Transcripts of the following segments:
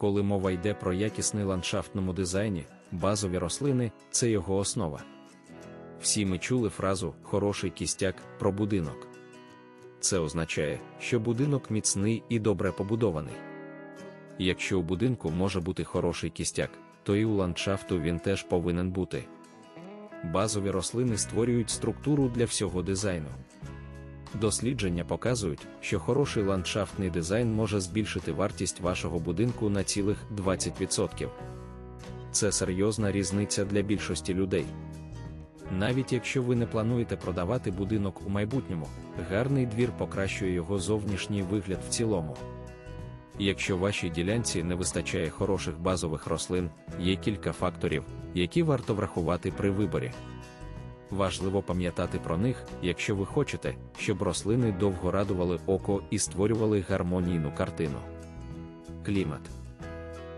Коли мова йде про якісний ландшафтному дизайні, базові рослини це його основа. Всі ми чули фразу хороший кістяк про будинок. Це означає, що будинок міцний і добре побудований. Якщо у будинку може бути хороший кістяк, то і у ландшафту він теж повинен бути. Базові рослини створюють структуру для всього дизайну. Дослідження показують, що хороший ландшафтний дизайн може збільшити вартість вашого будинку на цілих 20%. Це серйозна різниця для більшості людей. Навіть якщо ви не плануєте продавати будинок у майбутньому, гарний двір покращує його зовнішній вигляд в цілому. Якщо вашій ділянці не вистачає хороших базових рослин, є кілька факторів, які варто врахувати при виборі. Важливо пам'ятати про них, якщо ви хочете, щоб рослини довго радували око і створювали гармонійну картину. Клімат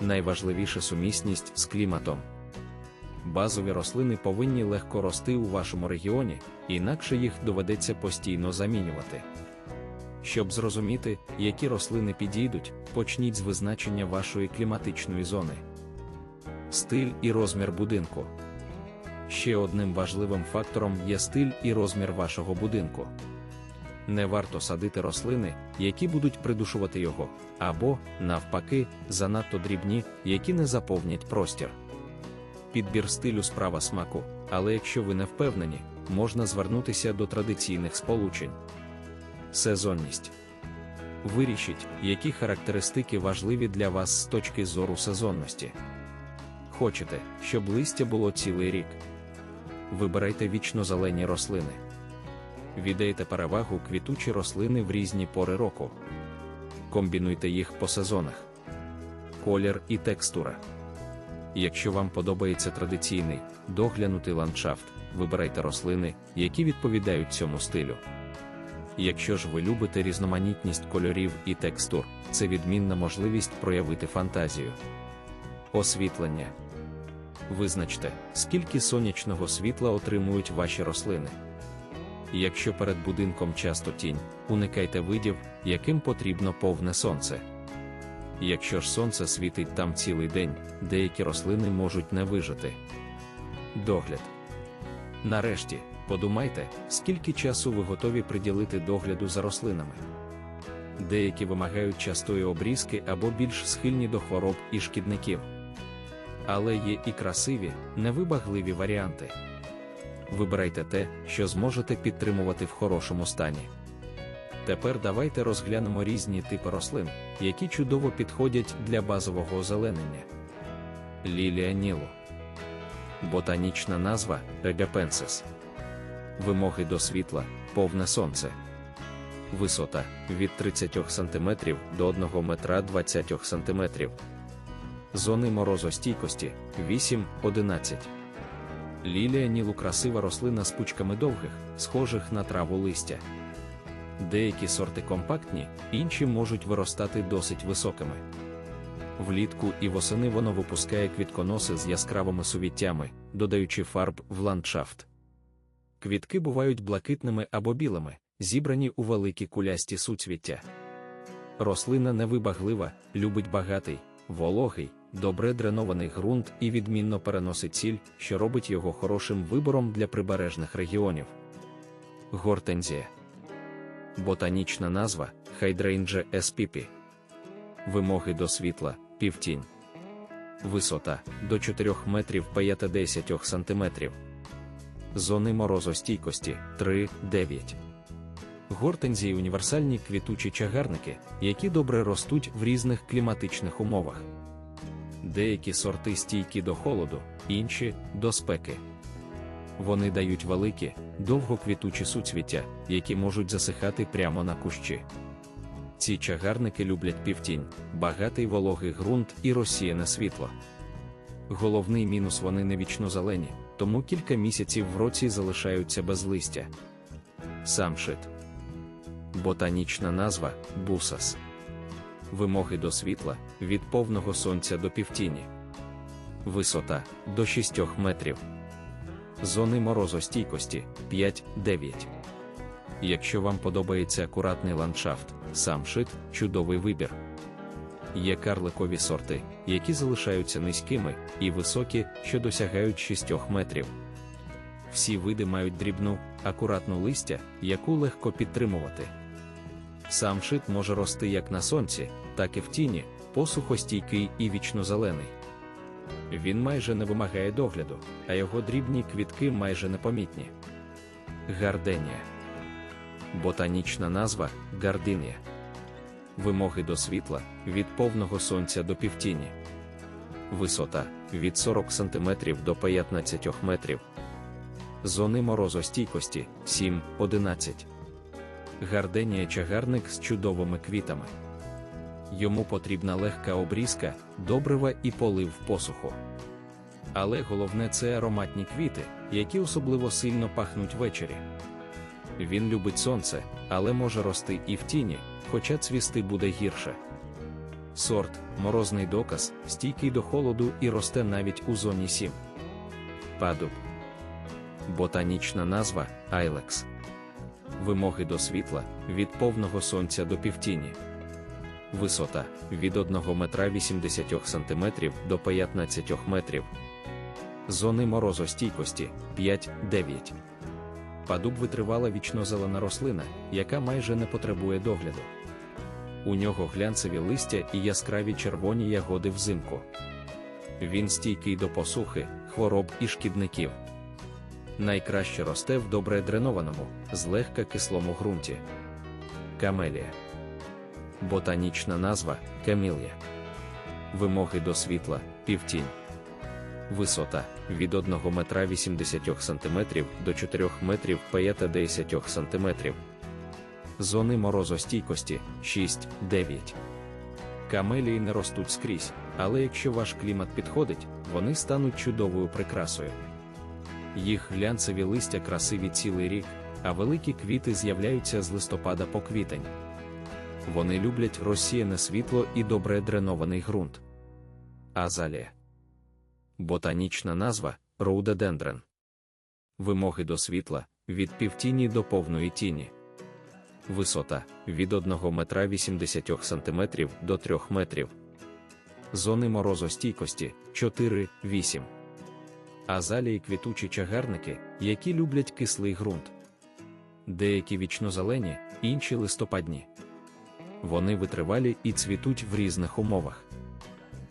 найважливіша сумісність з кліматом. Базові рослини повинні легко рости у вашому регіоні, інакше їх доведеться постійно замінювати. Щоб зрозуміти, які рослини підійдуть, почніть з визначення вашої кліматичної зони. Стиль і розмір будинку. Ще одним важливим фактором є стиль і розмір вашого будинку. Не варто садити рослини, які будуть придушувати його, або, навпаки, занадто дрібні, які не заповнять простір. Підбір стилю справа смаку, але якщо ви не впевнені, можна звернутися до традиційних сполучень. Сезонність. Вирішіть, які характеристики важливі для вас з точки зору сезонності. Хочете, щоб листя було цілий рік. Вибирайте вічно-зелені рослини. Віддайте перевагу квітучі рослини в різні пори року. Комбінуйте їх по сезонах. Колір і текстура. Якщо вам подобається традиційний, доглянутий ландшафт, вибирайте рослини, які відповідають цьому стилю. Якщо ж ви любите різноманітність кольорів і текстур, це відмінна можливість проявити фантазію. Освітлення. Визначте, скільки сонячного світла отримують ваші рослини. Якщо перед будинком часто тінь, уникайте видів, яким потрібно повне сонце. Якщо ж сонце світить там цілий день, деякі рослини можуть не вижити. Догляд. Нарешті, подумайте, скільки часу ви готові приділити догляду за рослинами. Деякі вимагають частої обрізки або більш схильні до хвороб і шкідників. Але є і красиві, невибагливі варіанти. Вибирайте те, що зможете підтримувати в хорошому стані. Тепер давайте розглянемо різні типи рослин, які чудово підходять для базового озеленення. Лілія Нілу. Ботанічна назва Егапенсис. Вимоги до світла, повне сонце. Висота від 30 см до 1 метра 20 см. Зони морозостійкості 8-11. Лілія Нілу красива рослина з пучками довгих, схожих на траву листя. Деякі сорти компактні, інші можуть виростати досить високими. Влітку і восени воно випускає квітконоси з яскравими сувіттями, додаючи фарб в ландшафт. Квітки бувають блакитними або білими, зібрані у великі кулясті суцвіття. Рослина невибаглива, любить багатий, вологий, добре дренований ґрунт і відмінно переносить ціль, що робить його хорошим вибором для прибережних регіонів. Гортензія Ботанічна назва Hydrangea spp. Вимоги до світла півтінь. Висота до 4 метрів 50 см. Зони морозостійкості 3-9. Гортензії універсальні квітучі чагарники, які добре ростуть в різних кліматичних умовах. Деякі сорти стійкі до холоду, інші до спеки. Вони дають великі, довгоквітучі суцвіття, які можуть засихати прямо на кущі. Ці чагарники люблять півтінь, багатий вологий ґрунт і розсіяне світло. Головний мінус вони не вічно зелені, тому кілька місяців в році залишаються без листя. Самшит. Ботанічна назва бусас. Вимоги до світла від повного сонця до півтіні. Висота до 6 метрів. Зони морозостійкості 5-9. Якщо вам подобається акуратний ландшафт, самшит чудовий вибір. Є карликові сорти, які залишаються низькими, і високі, що досягають 6 метрів. Всі види мають дрібну, акуратну листя, яку легко підтримувати. Сам шит може рости як на сонці, так і в тіні, посухостійкий і вічнозелений. Він майже не вимагає догляду, а його дрібні квітки майже непомітні. Гарденія. Ботанічна назва гардинія. Вимоги до світла від повного сонця до півтіні. Висота від 40 см до 15 метрів. Зони морозостійкості 7-11. Гарденія чагарник з чудовими квітами. Йому потрібна легка обрізка, добрива і полив посуху. Але головне це ароматні квіти, які особливо сильно пахнуть ввечері. Він любить сонце, але може рости і в тіні, хоча цвісти буде гірше. Сорт морозний доказ, стійкий до холоду і росте навіть у зоні 7. Падуб. Ботанічна назва Айлекс. Вимоги до світла від повного сонця до півтіні. Висота від 1 метра 80 см до 15 метрів. Зони морозостійкості 5-9. Падуб витривала вічнозелена рослина, яка майже не потребує догляду. У нього глянцеві листя і яскраві червоні ягоди взимку. Він стійкий до посухи, хвороб і шкідників. Найкраще росте в добре дренованому, злегка кислому ґрунті. Камелія. Ботанічна назва камілія. Вимоги до світла півтінь. Висота від 1 метра 80 см до 4 метрів 50 см. Зони морозостійкості 6-9. Камелії не ростуть скрізь, але якщо ваш клімат підходить, вони стануть чудовою прикрасою. Їх глянцеві листя красиві цілий рік, а великі квіти з'являються з листопада по квітень. Вони люблять розсіяне світло і добре дренований ґрунт. Азалія. Ботанічна назва роудедендрен. Вимоги до світла від півтіні до повної тіні. Висота від 1 метра 80 см до 3 метрів. Зони морозостійкості 4-8. Азалії квітучі чагарники, які люблять кислий ґрунт. Деякі вічнозелені, інші листопадні. Вони витривалі і цвітуть в різних умовах.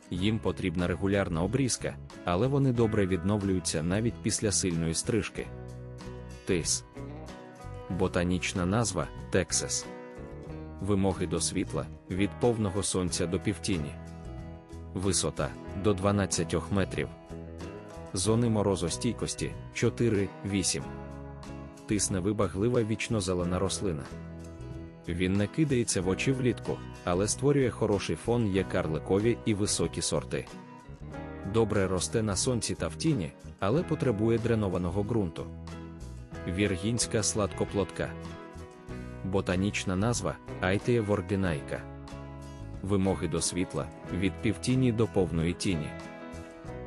Їм потрібна регулярна обрізка, але вони добре відновлюються навіть після сильної стрижки. Тис. Ботанічна назва Тексас. Вимоги до світла від повного сонця до півтіні. Висота до 12 метрів. Зони морозостійкості 4-8. Тис невибаглива вічнозелена рослина. Він не кидається в очі влітку, але створює хороший фон є карликові і високі сорти. Добре росте на сонці та в тіні, але потребує дренованого ґрунту. Віргінська сладкоплодка. Ботанічна назва Айтея вординайка. Вимоги до світла від півтіні до повної тіні.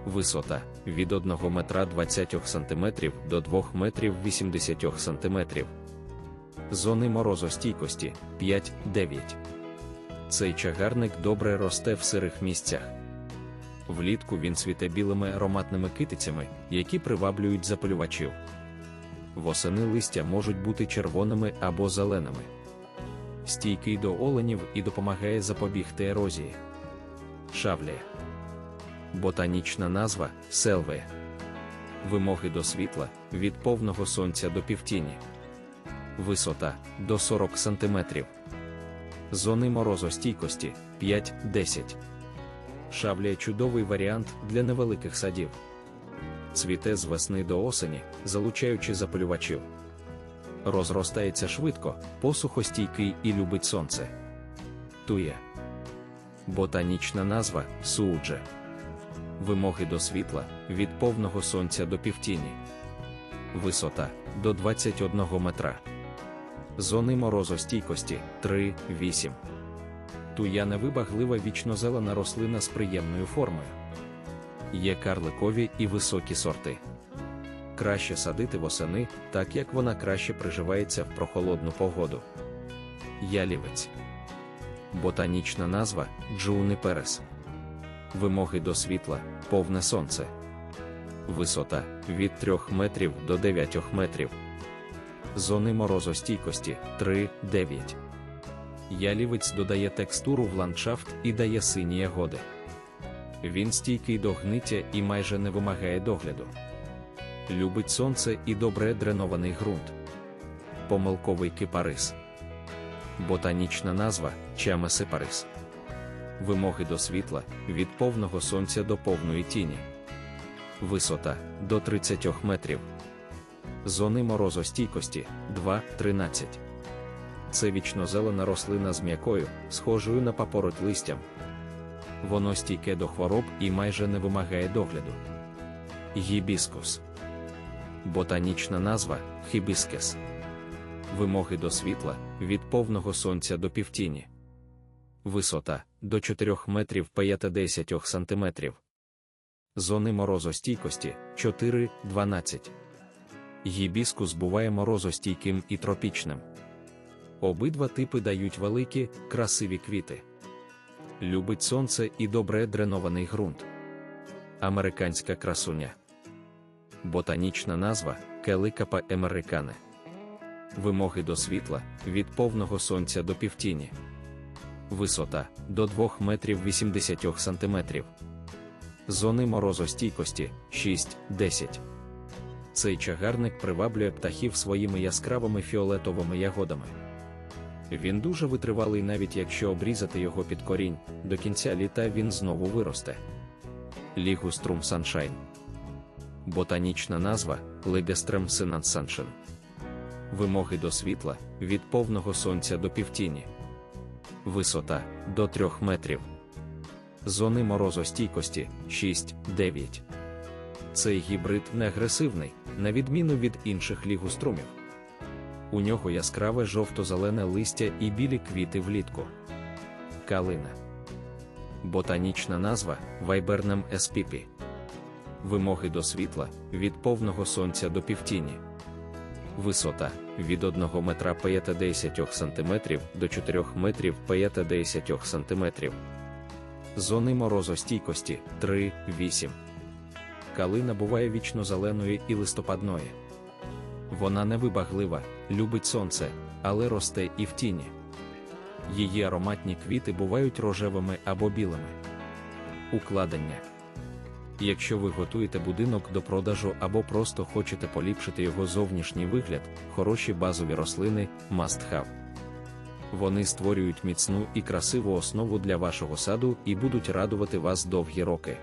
Висота від 1 метра 20 см до 2 метрів 80 см. Зони морозостійкості 5-9. Цей чагарник добре росте в сирих місцях. Влітку він цвіте білими ароматними китицями, які приваблюють запалювачів. Восени листя можуть бути червоними або зеленими. Стійкий до оленів і допомагає запобігти ерозії. Шавлія. Ботанічна назва селвея. Вимоги до світла від повного сонця до півтіні. Висота до 40 см. Зони морозостійкості 5-10. Шавлія чудовий варіант для невеликих садів. Цвіте з весни до осені, залучаючи запалювачів. Розростається швидко, посухостійкий і любить сонце. Тує. Ботанічна назва суудже. Вимоги до світла від повного сонця до півтіні. Висота до 21 метра. Зони морозостійкості 3-8. Туя невибаглива вічнозелена рослина з приємною формою. Є карликові і високі сорти. Краще садити восени, так як вона краще приживається в прохолодну погоду. Ялівець. Ботанічна назва Джуниперес. Вимоги до світла, повне сонце. Висота від 3 метрів до 9 метрів. Зони морозостійкості 3-9. Ялівець додає текстуру в ландшафт і дає сині ягоди. Він стійкий до гниття і майже не вимагає догляду. Любить сонце і добре дренований ґрунт. Помилковий кипарис. Ботанічна назва Чамесипарис. Вимоги до світла від повного сонця до повної тіні. Висота до 30 метрів. Зони морозостійкості 2-13. Це вічнозелена рослина з м'якою, схожою на папороть листям. Воно стійке до хвороб і майже не вимагає догляду. Гібіскус. Ботанічна назва хібіскес. Вимоги до світла від повного сонця до півтіні. Висота до 4 метрів 5 сантиметрів. Зони морозостійкості 4-12. Гібіскус буває морозостійким і тропічним. Обидва типи дають великі, красиві квіти. Любить сонце і добре дренований ґрунт. Американська красуня. Ботанічна назва Келикапа емерикане. Вимоги до світла від повного сонця до півтіні. Висота до 2 метрів 80 сантиметрів. Зони морозостійкості 6-10. Цей чагарник приваблює птахів своїми яскравими фіолетовими ягодами. Він дуже витривалий, навіть якщо обрізати його під корінь, до кінця літа він знову виросте. Лігуструм Саншайн. Ботанічна назва Легестрем Синансаншин. Вимоги до світла від повного сонця до півтіні. Висота до 3 метрів. Зони морозостійкості 6-9. Цей гібрид не агресивний, на відміну від інших лігуструмів. У нього яскраве жовто-зелене листя і білі квіти влітку. Калина. Ботанічна назва Вайбернем еспіпі. Вимоги до світла від повного сонця до півтіні. Висота від 1 метра 50 см до 4 метрів 50 см. Зони морозостійкості 3-8. Калина буває вічно зеленої і листопадної. Вона невибаглива, любить сонце, але росте і в тіні. Її ароматні квіти бувають рожевими або білими. Укладення. Якщо ви готуєте будинок до продажу або просто хочете поліпшити його зовнішній вигляд, хороші базові рослини must have. Вони створюють міцну і красиву основу для вашого саду і будуть радувати вас довгі роки.